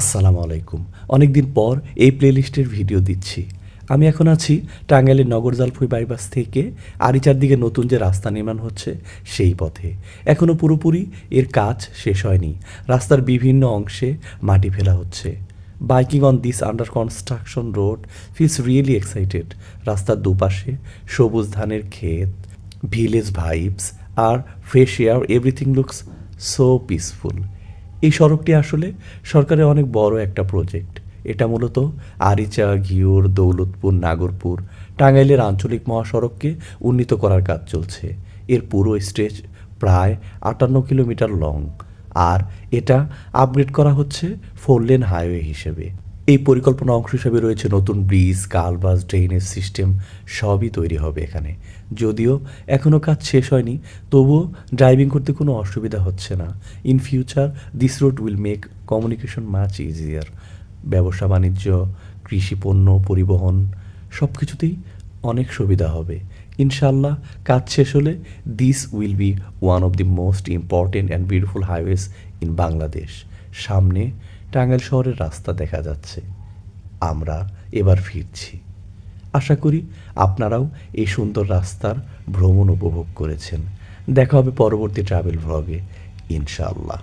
আসসালামু আলাইকুম। অনেকদিন পর এই প্লেলিস্টের ভিডিও দিচ্ছি। আমি এখন আছি টাঙ্গাইলের নগর জালফুই বাইপাস থেকে। আরিচার দিকে নতুন যে রাস্তা নির্মাণ হচ্ছে, সেই পথে। এখনও পুরোপুরি এর কাজ শেষ হয়নি। রাস্তার বিভিন্ন অংশে মাটি ফেলা হচ্ছে। Biking on this under construction road feels really excited. রাস্তার দুপাশে সবুজ ধানের ক্ষেত, ভিলেজ ভাইবস আর fresh air, everything looks so peaceful. সড়কটি আসলে সরকারের অনেক বড় একটা প্রজেক্ট এটা মূলত আরিচা, ঘিওর, দৌলতপুর, নাগরপুর, টাঙ্গাইলের আঞ্চলিক মহাসড়ককে উন্নীত করার কাজ চলছে। এর পুরো স্ট্রেচ প্রায় আটান্ন কিলোমিটার লং আর এটা আপগ্রেড করা হচ্ছে ফোর লেন হাইওয়ে হিসেবে। এই পরিকল্পনা অংশ হিসেবে রয়েছে নতুন ব্রিজ কালভাস ড্রেনেজ সিস্টেম সবই তৈরি হবে এখানে। যদিও এখনও কাজ শেষ হয়নি, তবুও ড্রাইভিং করতে কোনো অসুবিধা হচ্ছে না। In future this road will make communication much easier ব্যবসা, বাণিজ্য, কৃষি, পণ্য, পরিবহন সব কিছুতেই অনেক সুবিধা হবে। ইনশাল্লাহ কাজ শেষ হলে this will be one of the most important and beautiful highways in Bangladesh সামনে টাঙ্গাইল শহরের রাস্তা দেখা যাচ্ছে। আমরা এবার ফিরছি। আশা করি আপনারাও এই সুন্দর রাস্তার ভ্রমণ উপভোগ করেছেন। দেখা হবে পরবর্তী ট্রাভেল ভ্লগে ইনশাআল্লাহ।